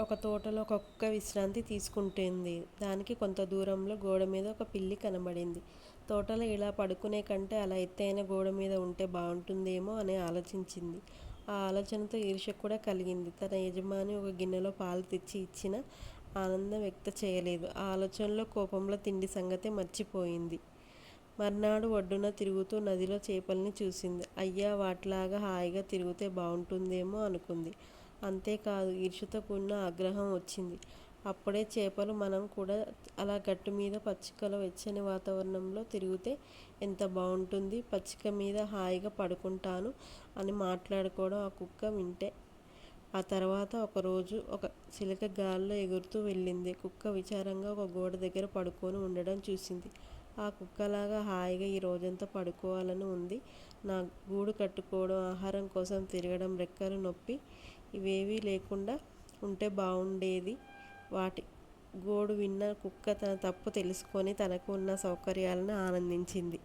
ఒక తోటలో ఒక కుక్క విశ్రాంతి తీసుకుంటుంది. దానికి కొంత దూరంలో గోడ మీద ఒక పిల్లి కనబడింది. తోటలో ఇలా పడుకునే కంటే అలా ఎత్తైన గోడ మీద ఉంటే బాగుంటుందేమో అని ఆలోచించింది. ఆ ఆలోచనతో ఈర్ష్య కూడా కలిగింది. తన యజమాని ఒక గిన్నెలో పాలు తెచ్చి ఇచ్చిన ఆనందం వ్యక్త చేయలేదు. ఆ ఆలోచనలో కోపంలో తిండి సంగతే మర్చిపోయింది. మర్నాడు ఒడ్డున తిరుగుతూ నదిలో చేపల్ని చూసింది. అయ్యా వాటిలాగా హాయిగా తిరిగితే బాగుంటుందేమో అనుకుంది. అంతేకాదు ఈర్ష్యతో కూడిన ఆగ్రహం వచ్చింది. అప్పుడే చేపలు మనం కూడా అలా గట్టు మీద పచ్చికల వెచ్చని వాతావరణంలో తిరిగితే ఎంత బాగుంటుంది? పచ్చిక మీద హాయిగా పడుకుంటాను అని మాట్లాడుకోవడం ఆ కుక్క వింటే. ఆ తర్వాత ఒకరోజు ఒక చిలక గాల్లో ఎగురుతూ వెళ్ళింది. కుక్క విచారంగా ఒక గోడ దగ్గర పడుకొని ఉండడం చూసింది. ఆ కుక్కలాగా హాయిగా ఈ రోజంతా పడుకోవాలని ఉంది. నా గూడు కట్టుకోవడం ఆహారం కోసం తిరగడం రెక్కలు నొప్పి ఇవేవీ లేకుండా ఉంటే బాగుండేది వాటి గోడు విన్న కుక్క తన తప్పు తెలుసుకొని తనకు ఉన్న సౌకర్యాలను ఆనందించింది.